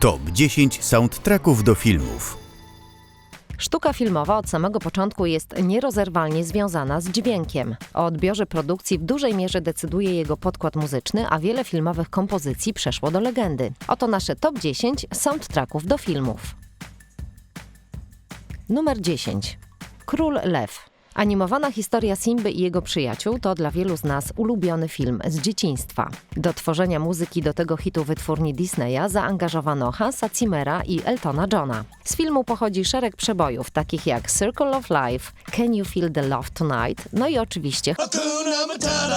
Top 10 soundtracków do filmów. Sztuka filmowa od samego początku jest nierozerwalnie związana z dźwiękiem. O odbiorze produkcji w dużej mierze decyduje jego podkład muzyczny, a wiele filmowych kompozycji przeszło do legendy. Oto nasze top 10 soundtracków do filmów. Numer 10. Król Lew. Animowana historia Simby i jego przyjaciół to dla wielu z nas ulubiony film z dzieciństwa. Do tworzenia muzyki do tego hitu wytwórni Disneya zaangażowano Hansa Zimmera i Eltona Johna. Z filmu pochodzi szereg przebojów, takich jak Circle of Life, Can You Feel the Love Tonight, no i oczywiście Hakuna Matata.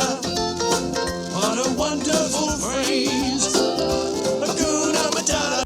What a wonderful phrase. Hakuna Matata.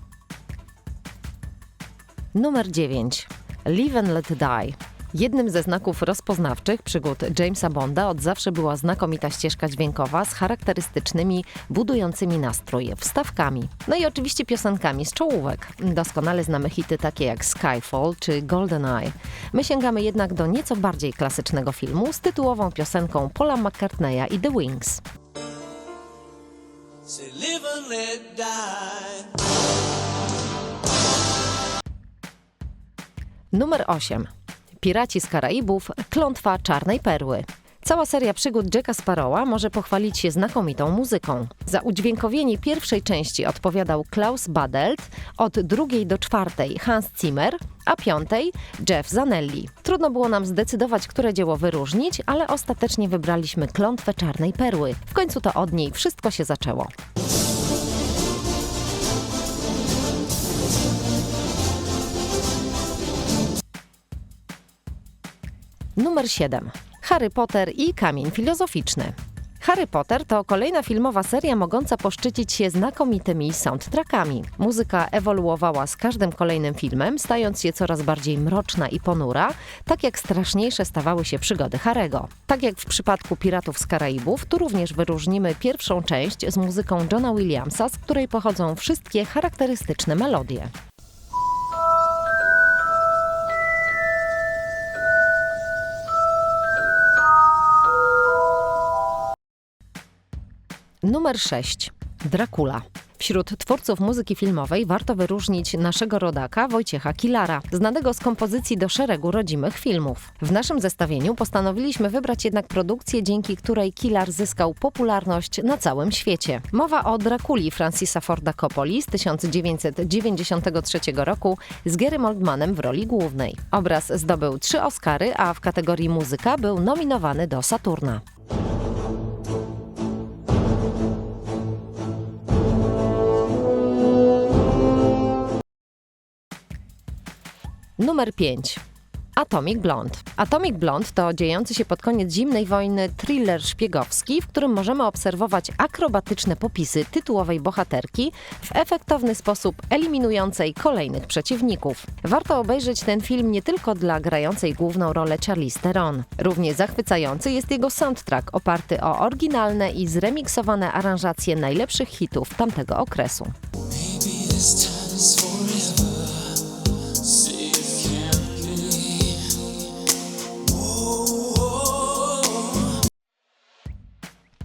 Numer 9. Live and Let Die. Jednym ze znaków rozpoznawczych przygód Jamesa Bonda od zawsze była znakomita ścieżka dźwiękowa z charakterystycznymi, budującymi nastrój wstawkami. No i oczywiście piosenkami z czołówek. Doskonale znamy hity takie jak Skyfall czy GoldenEye. My sięgamy jednak do nieco bardziej klasycznego filmu z tytułową piosenką Paula McCartneya i The Wings. Numer 8. Piraci z Karaibów, klątwa czarnej perły. Cała seria przygód Jacka Sparrowa może pochwalić się znakomitą muzyką. Za udźwiękowienie pierwszej części odpowiadał Klaus Badelt, od drugiej do czwartej Hans Zimmer, a piątej Jeff Zanelli. Trudno było nam zdecydować, które dzieło wyróżnić, ale ostatecznie wybraliśmy klątwę czarnej perły. W końcu to od niej wszystko się zaczęło. Numer 7. Harry Potter i kamień filozoficzny. Harry Potter to kolejna filmowa seria mogąca poszczycić się znakomitymi soundtrackami. Muzyka ewoluowała z każdym kolejnym filmem, stając się coraz bardziej mroczna i ponura, tak jak straszniejsze stawały się przygody Harego. Tak jak w przypadku Piratów z Karaibów, tu również wyróżnimy pierwszą część z muzyką Johna Williamsa, z której pochodzą wszystkie charakterystyczne melodie. Numer 6. Dracula. Wśród twórców muzyki filmowej warto wyróżnić naszego rodaka Wojciecha Kilara, znanego z kompozycji do szeregu rodzimych filmów. W naszym zestawieniu postanowiliśmy wybrać jednak produkcję, dzięki której Kilar zyskał popularność na całym świecie. Mowa o Drakuli Francisa Forda Coppoli z 1993 roku z Gary Oldmanem w roli głównej. Obraz zdobył trzy Oscary, a w kategorii muzyka był nominowany do Saturna. Numer 5. Atomic Blonde. Atomic Blonde to dziejący się pod koniec zimnej wojny thriller szpiegowski, w którym możemy obserwować akrobatyczne popisy tytułowej bohaterki w efektowny sposób eliminującej kolejnych przeciwników. Warto obejrzeć ten film nie tylko dla grającej główną rolę Charlize Theron. Równie zachwycający jest jego soundtrack oparty o oryginalne i zremiksowane aranżacje najlepszych hitów tamtego okresu. Maybe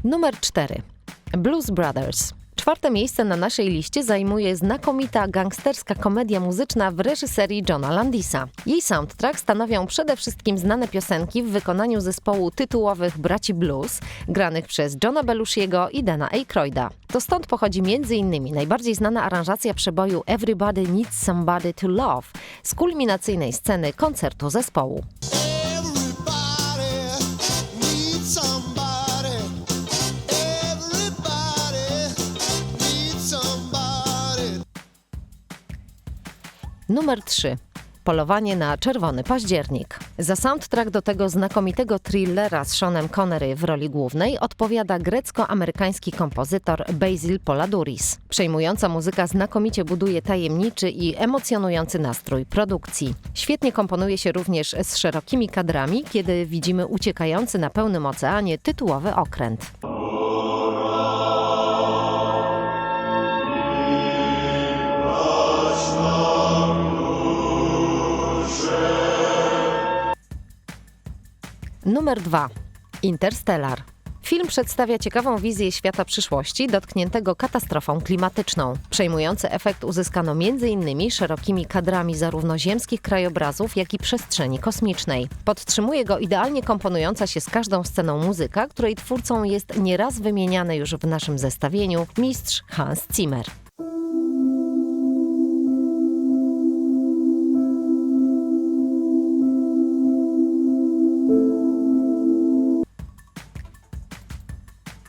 Numer 4. Blues Brothers. Czwarte miejsce na naszej liście zajmuje znakomita gangsterska komedia muzyczna w reżyserii Johna Landisa. Jej soundtrack stanowią przede wszystkim znane piosenki w wykonaniu zespołu tytułowych braci blues, granych przez Johna Belushiego i Dana Aykroyda. To stąd pochodzi m.in. najbardziej znana aranżacja przeboju Everybody Needs Somebody to Love z kulminacyjnej sceny koncertu zespołu. Numer 3. Polowanie na czerwony październik. Za soundtrack do tego znakomitego thrillera z Seanem Connery w roli głównej odpowiada grecko-amerykański kompozytor Basil Poladouris. Przejmująca muzyka znakomicie buduje tajemniczy i emocjonujący nastrój produkcji. Świetnie komponuje się również z szerokimi kadrami, kiedy widzimy uciekający na pełnym oceanie tytułowy okręt. Numer 2. Interstellar. Film przedstawia ciekawą wizję świata przyszłości dotkniętego katastrofą klimatyczną. Przejmujący efekt uzyskano m.in. szerokimi kadrami zarówno ziemskich krajobrazów, jak i przestrzeni kosmicznej. Podtrzymuje go idealnie komponująca się z każdą sceną muzyka, której twórcą jest nieraz wymieniany już w naszym zestawieniu mistrz Hans Zimmer.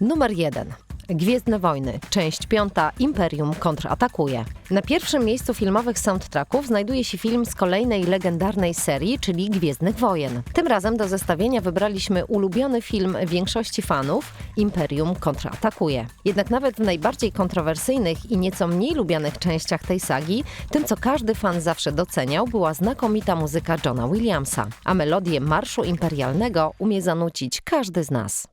Numer 1. Gwiezdne Wojny, część piąta Imperium kontratakuje. Na pierwszym miejscu filmowych soundtracków znajduje się film z kolejnej legendarnej serii, czyli Gwiezdnych Wojen. Tym razem do zestawienia wybraliśmy ulubiony film większości fanów Imperium kontratakuje. Jednak nawet w najbardziej kontrowersyjnych i nieco mniej lubianych częściach tej sagi, tym co każdy fan zawsze doceniał, była znakomita muzyka Johna Williamsa, a melodię Marszu Imperialnego umie zanucić każdy z nas.